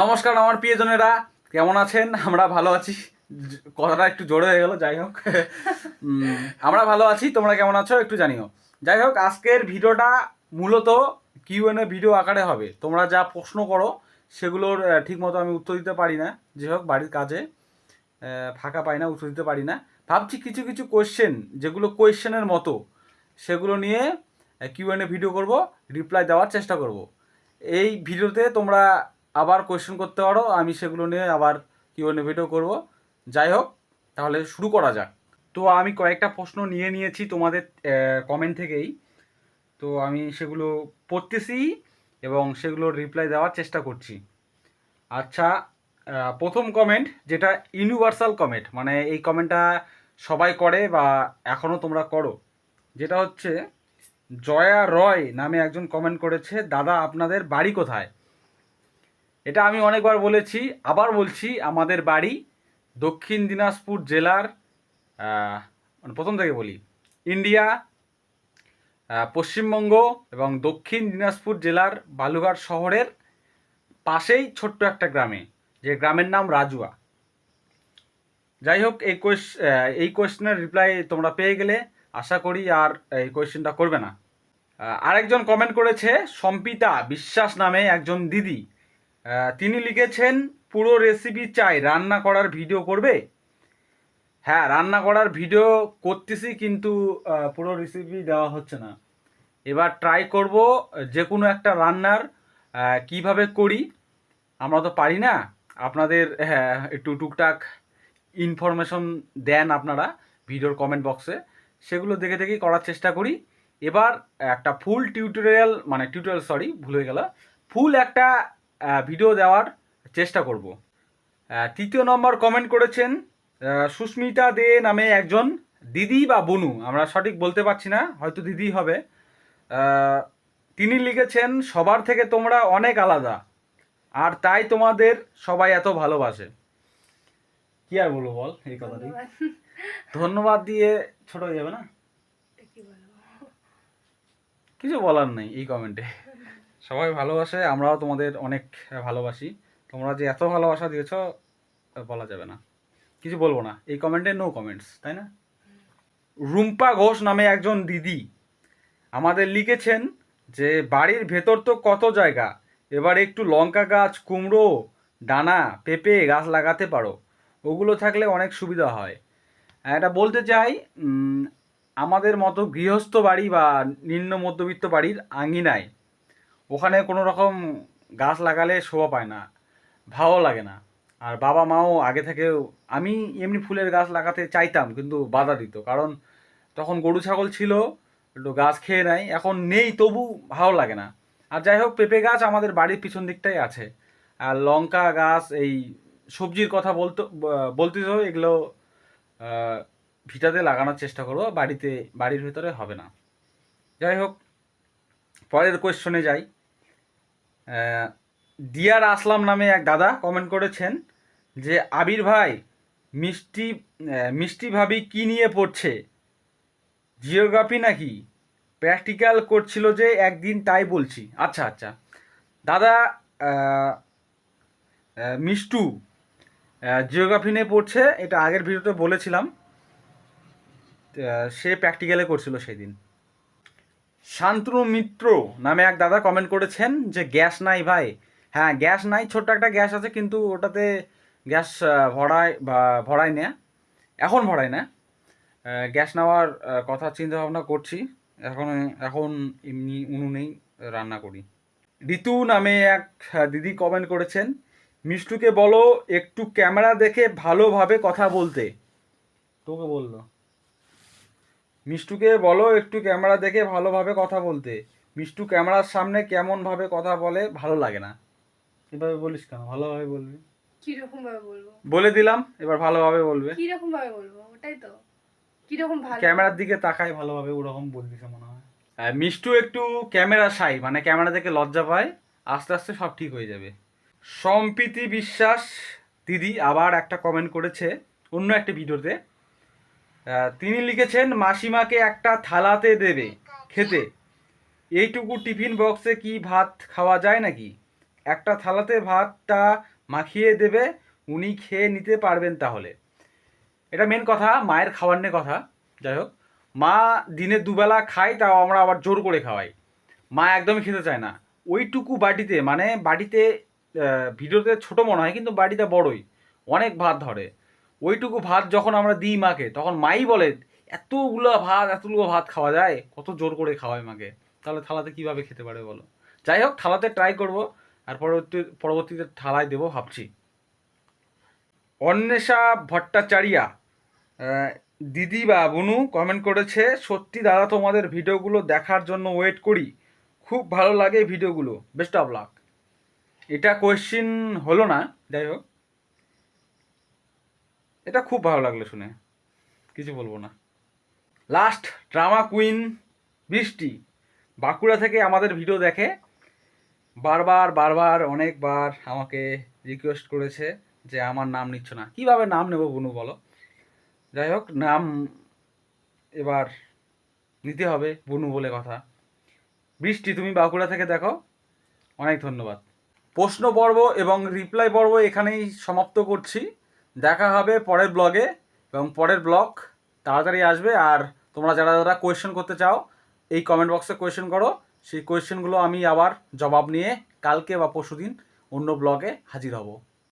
নমস্কার আমার প্রিয়জনেরা, কেমন আছেন? আমরা ভালো আছি। কথাটা একটু জোরে হয়ে গেল, যাই হোক। আমরা ভালো আছি, তোমরা কেমন আছো একটু জানিও। যাই হোক, আজকের ভিডিওটা মূলত কিউএনএ ভিডিও আকারে হবে। তোমরা যা প্রশ্ন করো, সেগুলোর ঠিকমতো আমি উত্তর দিতে পারি না। যে হোক, বাড়ির কাজে ফাঁকা পাই না, উত্তর দিতে পারি না। ভাবছি কিছু কিছু কোয়েশ্চেন যেগুলো কোয়েশ্চেনের মতো, সেগুলো নিয়ে কিউএনএ ভিডিও করব রিপ্লাই দেওয়ার চেষ্টা করব। এই ভিডিওতে তোমরা আবার কোয়েশ্চেন করতে পারো, আমি সেগুলো নিয়ে আবার কিউএনএ ভিডিও করব। যাই হোক, তাহলে শুরু করা যাক। তো আমি কয়েকটা প্রশ্ন নিয়ে নিয়েছি তোমাদের কমেন্ট থেকেই। তো আমি সেগুলো পড়তেছি এবং সেগুলোর রিপ্লাই দেওয়ার চেষ্টা করছি। আচ্ছা প্রথম কমেন্ট যেটা ইউনিভার্সাল কমেন্ট মানে এই কমেন্টটা সবাই করে বা এখনও তোমরা করো। যেটা হচ্ছে, জয়া রয় নামে একজন কমেন্ট করেছে, দাদা, আপনাদের বাড়ি কোথায়? এটা আমি অনেকবার বলেছি, আবার বলছি, আমাদের বাড়ি দক্ষিণ দিনাজপুর জেলার প্রথম থেকে বলি, ইন্ডিয়া পশ্চিমবঙ্গ এবং দক্ষিণ দিনাজপুর জেলার বালুঘাট শহরের পাশেই ছোট্ট একটা গ্রামে, যে গ্রামের নাম রাজুয়া। যাই হোক এই কোয়েশ এই কোয়েশ্চেনের রিপ্লাই তোমরা পেয়ে গেলে আশা করি আর এই কোয়েশ্চেনটা করবে না। আরেকজন কমেন্ট করেছে, সম্পিতা বিশ্বাস নামে একজন দিদি। তিনি লিখেছেন পুরো রেসিপি চাই রান্না করার ভিডিও করবে? হ্যাঁ রান্না করার ভিডিও করতেছি কিন্তু পুরো রেসিপি দেওয়া হচ্ছে না। এবার ট্রাই করব যে কোনো একটা রান্নার কীভাবে করি আমরা তো পারি না। আপনাদের হ্যাঁ, একটু টুকটাক ইনফরমেশন দেন আপনারা ভিডিওর কমেন্ট বক্সে সেগুলো দেখে দেখেই করার চেষ্টা করি। এবার একটা ফুল টিউটোরিয়াল মানে টিউটোরিয়াল সরি ভুল গেল। ফুল একটা ভিডিও দেওয়ার চেষ্টা করব। তৃতীয় নম্বর কমেন্ট করেছেন সুস্মিতা দে নামে একজন দিদি বা বনু আমরা সঠিক বলতে পারছি না হয়তো দিদি হবে। তিনি লিখেছেন সবার থেকে তোমরা অনেক আলাদা আর তাই তোমাদের সবাই এত ভালোবাসে। কি আর বলব বল এই কথাটি। ধন্যবাদ। দিয়ে ছোট হয়ে যাবে না? কিছু বলার নেই এই কমেন্টে সবাই ভালোবাসে, আমরাও তোমাদের অনেক ভালোবাসি। তোমরা যে এত ভালোবাসা দিয়েছ বলা যাবে না। কিছু বলব না। এই কমেন্টে নো কমেন্টস তাই না? রুম্পা ঘোষ নামে একজন দিদি আমাদের লিখেছেন যে, বাড়ির ভেতর তো কত জায়গা, এবার একটু লঙ্কা গাছ, কুমড়ো ডানা পেঁপে গাছ লাগাতে পারো। ওগুলো থাকলে অনেক সুবিধা হয়। এটা বলতে চাই আমাদের মতো গৃহস্থ বাড়ি বা নিম্ন মধ্যবিত্ত বাড়ির আঙিনায় ওখানে কোনো রকম গাছ লাগালে শোভা পায় না, ভালো লাগে না। আর বাবা মাও আগে থেকেও আমি এমনি ফুলের গাছ লাগাতে চাইতাম, কিন্তু বাধা দিত। কারণ তখন গরু ছাগল ছিল, একটু গাছ খেয়ে নেয়, এখন নেই, তবু ভালো লাগে না। আর যাই হোক, পেঁপে গাছ আমাদের বাড়ির পিছন দিকটাই আছে। আর লঙ্কা গাছ, এই সবজির কথা বলতে বলতে হবে, এগুলো ভিটাতে লাগানোর চেষ্টা করব, বাড়িতে, বাড়ির ভিতরে হবে না। যাই হোক, পরের কোয়েশ্চনে যাই। ডিয়ার আসলাম নামে এক দাদা কমেন্ট করেছেন যে, আবির ভাই, মিষ্টি মিষ্টি ভাবি কি নিয়ে পড়ছে? জিওগ্রাফি নাকি? প্র্যাকটিক্যাল করছিল যে একদিন তাই বলছি। আচ্ছা আচ্ছা। দাদা মিষ্টু জিওগ্রাফি নিয়ে পড়ছে, এটা আগের ভিডিওতে বলেছিলাম সে প্র্যাকটিক্যালে করছিল সেই দিন শান্তনু মিত্র নামে এক দাদা কমেন্ট করেছেন যে, গ্যাস নাই ভাই। হ্যাঁ গ্যাস নাই, ছোট্ট একটা গ্যাস আছে, কিন্তু ওটাতে গ্যাস ভরায় ভরায় না। এখন ভরায় না। গ্যাস নেওয়ার কথা চিন্তা ভাবনা করছি। এখন এখন এমনি উনুনেই রান্না করি। ঋতু নামে এক দিদি কমেন্ট করেছেন, মিষ্টুকে বলো, একটু ক্যামেরা দেখে ভালোভাবে কথা বলতে। তোকে বলল। মিষ্টুকে বলো একটু ক্যামেরা দেখে ভালোভাবে কথা বলতে। মিষ্টু ক্যামেরার সামনে কেমন ভাবে কথা বলে ভালো লাগে না। এভাবে বলিস কেন? ভালোভাবে বলবি। কীরকম ভাবে বলব? বলে দিলাম এবার ভালোভাবে বলবে। কীরকম ভাবে বলব? ওটাই তো। কীরকম ভালো? ক্যামেরার দিকে তাকায় ভালোভাবে ওরকম বলবি মনে হয়। মিষ্টু একটু ক্যামেরা সাই মানে ক্যামেরা দেখে লজ্জা পায়। আস্তে আস্তে সব ঠিক হয়ে যাবে। সম্প্রীতি বিশ্বাস দিদি আবার একটা কমেন্ট করেছে অন্য একটা ভিডিওতে। তিনি লিখেছেন মাসিমাকে একটা থালাতে দেবে খেতে। এইটুকু টিফিন বক্সে কি ভাত খাওয়া যায় নাকি? একটা থালাতে ভাতটা মাখিয়ে দেবে উনি খেয়ে নিতে পারবেন তাহলে। এটা মেন কথা মায়ের খাবার নিয়ে কথা। যাই হোক মা দিনে দুবেলা খায় তাও আমরা আবার জোর করে খাওয়াই। মা একদমই খেতে চায় না। ওইটুকু বাটিতে মানে আহ, ভিডিওতে ছোট মনে হয় কিন্তু বাটিতে বড়ই। অনেক ভাত ধরে। ওইটুকু ভাত যখন আমরা দিই মাকে, তখন মাই বলে, এতগুলো ভাত এতগুলো ভাত খাওয়া যায়? কত জোর করে খাওয়ায় মাকে? তাহলে থালাতে কীভাবে খেতে পারে বলো? যাই হোক, থালাতে ট্রাই করব, আর পরবর্তী, পরবর্তীতে থালায় দেবো ভাবছি। অন্বেষা ভট্টাচারিয়া দিদি বা বনু কমেন্ট করেছে, সত্যি দাদা, তোমাদের ভিডিওগুলো দেখার জন্য ওয়েট করি। খুব ভালো লাগে ভিডিওগুলো। বেস্ট অফ লাক এটা কোয়েশ্চিন হলো না, যাই হোক। এটা খুব ভালো লাগল শুনে। কিছু বলব না। লাস্ট ড্রামা কুইন বৃষ্টি। বাঁকুড়া থেকে আমাদের ভিডিও দেখে। বারবার বারবার, অনেকবার আমাকে রিকোয়েস্ট করেছে যে আমার নাম নিচ্ছ না। কীভাবে নাম নেব বনু বলো? যাই হোক, নাম এবার নিতে হবে বনু বলে কথা। বৃষ্টি, তুমি বাঁকুড়া থেকে দেখো। অনেক ধন্যবাদ। প্রশ্ন পর্ব এবং রিপ্লাই পর্ব এখানেই সমাপ্ত করছি। দেখা হবে পরের ব্লগে এবং পরের ব্লগ তাড়াতাড়ি আসবে। আর তোমরা যারা যারা কোয়েশ্চেন করতে চাও, এই কমেন্ট বক্সে কোয়েশ্চেন করো। সেই কোয়েশ্চেনগুলো আমি আবার জবাব নিয়ে কালকে বা পরশুদিন অন্য ব্লগে হাজির হব।